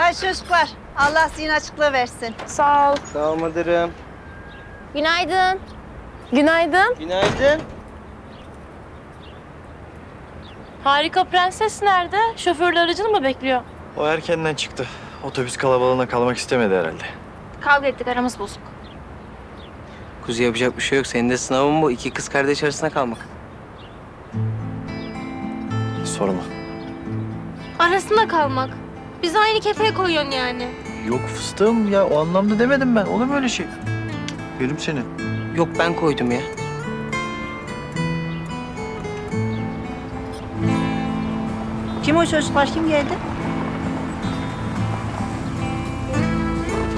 Hadi çocuklar. Allah zihin açıklığı versin. Sağ ol. Sağ ol müdürüm. Günaydın. Günaydın. Günaydın. Harika prenses nerede? Şoförle aracını mı bekliyor? O erkenden çıktı. Otobüs kalabalığına kalmak istemedi herhalde. Kavga ettik aramız bozuk. Kuzu yapacak bir şey yok. Senin de sınavın bu. İki kız kardeş arasında kalmak. Sorma. Arasında kalmak. Bizi aynı kefeye koyuyorsun yani. Yok fıstığım ya o anlamda demedim ben. Olur mu öyle şey? Yerim seni. Yok ben koydum ya. Kim o çocuklar? Kim geldi?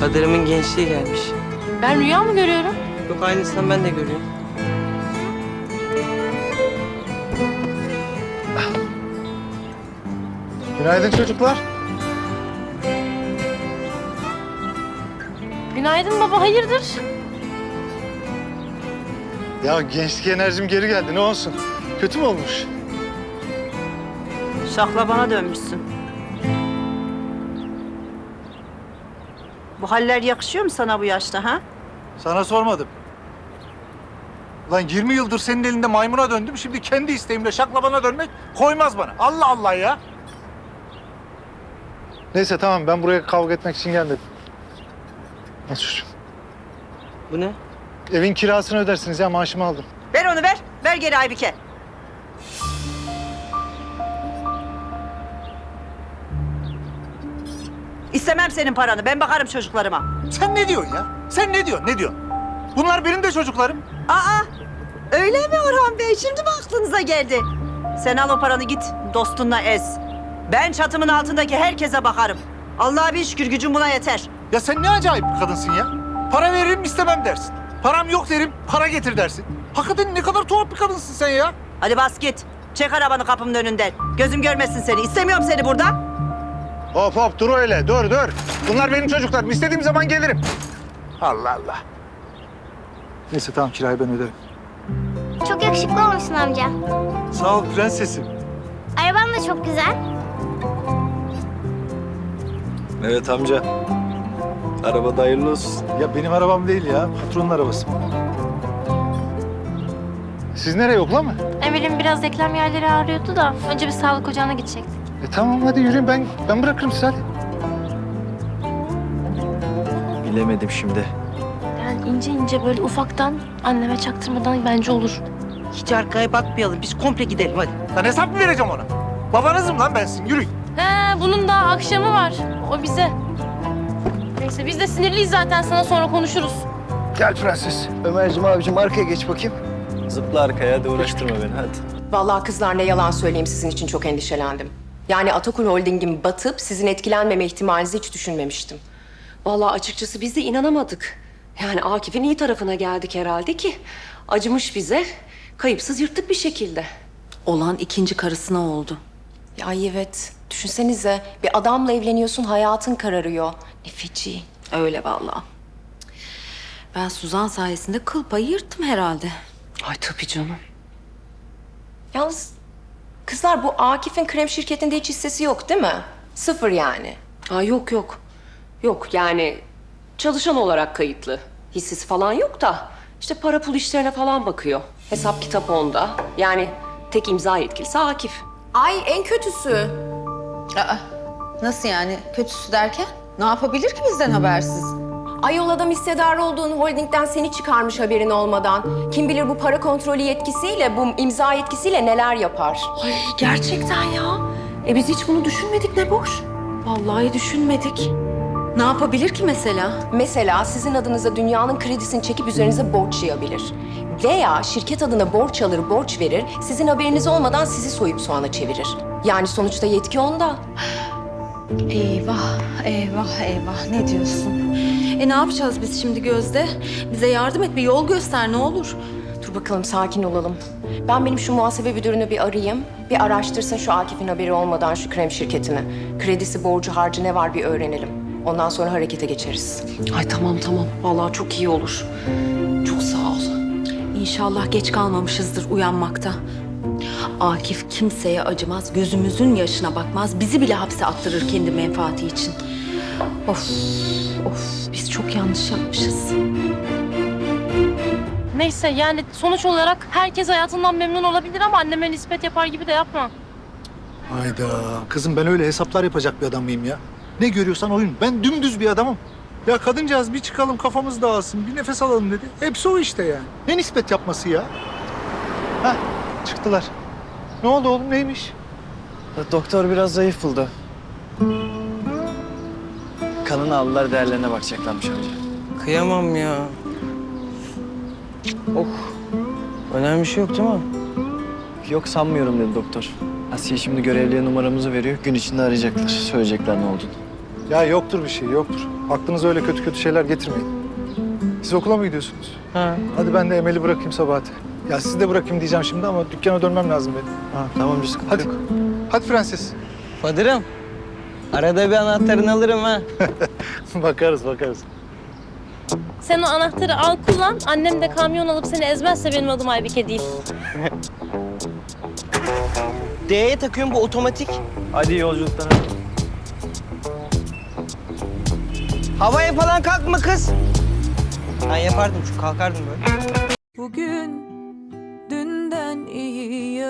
Kader'imin gençliği gelmiş. Ben rüya mı görüyorum? Yok aynısından ben de görüyorum. Günaydın çocuklar. Günaydın baba hayırdır? Ya gençlik enerjim geri geldi ne olsun? Kötü mü olmuş? Şaklabana dönmüşsün. Bu haller yakışıyor mu sana bu yaşta ha? Sana sormadım. Lan 20 yıldır senin elinde maymuna döndüm. Şimdi kendi isteğimle şaklabana dönmek koymaz bana. Allah Allah ya. Neyse tamam ben buraya kavga etmek için gelmedim. Çocuğum? Bu ne? Evin kirasını ödersiniz ya maaşımı aldım. Ver onu ver. Ver geri Aybike. İstemem senin paranı. Ben bakarım çocuklarıma. Sen ne diyorsun ya? Sen ne diyorsun? Ne diyorsun? Bunlar benim de çocuklarım. Aa, öyle mi Orhan Bey? Şimdi mi aklınıza geldi? Sen al o paranı git, dostunla ez. Ben çatımın altındaki herkese bakarım. Allah'a bir şükür gücüm buna yeter. Ya sen ne acayip bir kadınsın ya. Para veririm istemem dersin. Param yok derim, para getir dersin. Hakikaten ne kadar tuhaf bir kadınsın sen ya. Hadi bas git. Çek arabanı kapımın önünden. Gözüm görmesin seni. İstemiyorum seni burada. Hop hop dur öyle dur dur. Bunlar benim çocuklarım. İstediğim zaman gelirim. Allah Allah. Neyse tamam kirayı ben öderim. Çok yakışıklı olmuşsun amca. Sağ ol prensesim. Araban da çok güzel. Evet amca. Araba da hayırlı olsun. Ya benim arabam değil ya. Patronun arabası. Siz nereye yokla mı? Emir'in biraz eklem yerleri ağrıyordu da önce bir sağlık ocağına gidecektik. E tamam hadi yürüyün ben ben bırakırım sizi hadi. Bilemedim şimdi. Yani ince ince böyle ufaktan anneme çaktırmadan bence olur. Hiç arkaya bakmayalım. Biz komple gidelim hadi. Lan hesap mı vereceğim ona? Babanızım lan ben sizin yürüyün. He bunun daha akşamı var. O bize. Neyse biz de sinirliyiz zaten sana sonra konuşuruz. Gel prenses. Ömerciğim abicim arkaya geç bakayım. Zıpla arkaya hadi uğraştırma beni hadi. Vallahi kızlar ne yalan söyleyeyim sizin için çok endişelendim. Yani Atakul Holding'in batıp sizin etkilenmeme ihtimalinizi hiç düşünmemiştim. Vallahi açıkçası biz de inanamadık. Yani Akif'in iyi tarafına geldik herhalde ki acımış bize. Kayıpsız yırttık bir şekilde. Olan ikinci karısına oldu. Ya evet. Düşünsenize bir adamla evleniyorsun hayatın kararıyor. Ne feci. Öyle vallahi. Ben Suzan sayesinde kıl payı yırttım herhalde. Ay tabii canım. Yalnız kızlar bu Akif'in krem şirketinde hiç hissesi yok değil mi? Sıfır yani. Aa, yok yok. Yok yani çalışan olarak kayıtlı. Hissesi falan yok da işte para pul işlerine falan bakıyor. Hesap kitap onda. Yani tek imza yetkilisi Akif. Ay en kötüsü. Aa, nasıl yani? Kötüsü derken? Ne yapabilir ki bizden habersiz? Ay yol adam hissedar olduğun holdingden seni çıkarmış haberin olmadan. Kim bilir bu para kontrolü yetkisiyle, bu imza yetkisiyle neler yapar. Ay gerçekten ya. E biz hiç bunu düşünmedik ne boş. Vallahi düşünmedik. Ne yapabilir ki mesela? Mesela sizin adınıza dünyanın kredisini çekip üzerinize borç yığabilir. Veya şirket adına borç alır, borç verir, sizin haberiniz olmadan sizi soyup soğana çevirir. Yani sonuçta yetki onda. Eyvah, eyvah, eyvah. Ne diyorsun? E ne yapacağız biz şimdi Gözde? Bize yardım et, bir yol göster ne olur. Dur bakalım sakin olalım. Ben benim şu muhasebe müdürünü bir arayayım. Bir araştırsın şu Akif'in haberi olmadan şu krem şirketini. Kredisi, borcu, harcı ne var bir öğrenelim. Ondan sonra harekete geçeriz. Ay tamam tamam. Vallahi çok iyi olur. Çok sağ ol. İnşallah geç kalmamışızdır uyanmakta. Akif kimseye acımaz, gözümüzün yaşına bakmaz. Bizi bile hapse attırır kendi menfaati için. Of, of biz çok yanlış yapmışız. Neyse yani sonuç olarak herkes hayatından memnun olabilir ama anneme nispet yapar gibi de yapma. Hayda. Kızım ben öyle hesaplar yapacak bir adam mıyım ya? Ne görüyorsan oyun. Ben dümdüz bir adamım. Ya kadıncağız bir çıkalım kafamız dağılsın, bir nefes alalım dedi. Hepsi o işte yani. Ne nispet yapması ya? Hah, çıktılar. Ne oldu oğlum, neymiş? Doktor biraz zayıf buldu. Kanını aldılar değerlerine bakacaklarmış amca. Kıyamam ya. Oh. Önemli bir şey yok değil mi? Yok sanmıyorum dedi doktor. Asiye şimdi görevliye numaramızı veriyor. Gün içinde arayacaklar. Söyleyecekler ne olduğunu. Ya yoktur bir şey, yoktur. Aklınıza öyle kötü kötü şeyler getirmeyin. Siz okula mı gidiyorsunuz? Ha. Hadi ben de Emel'i bırakayım Sabahat'e. Ya sizi de bırakayım diyeceğim şimdi ama dükkana dönmem lazım benim. Ha, tamam bir sıkıntı Hadi. yok. Hadi Prenses. Fadırım. Arada bir anahtarını alırım ha. bakarız, bakarız. Sen o anahtarı al kullan. Annem de kamyon alıp seni ezmezse benim adım Aybike değil. D'ye takıyorum bu otomatik. Hadi iyi yolculuklar. Havaya falan kalkma kız. Ben yapardım şu kalkardım böyle. Bugün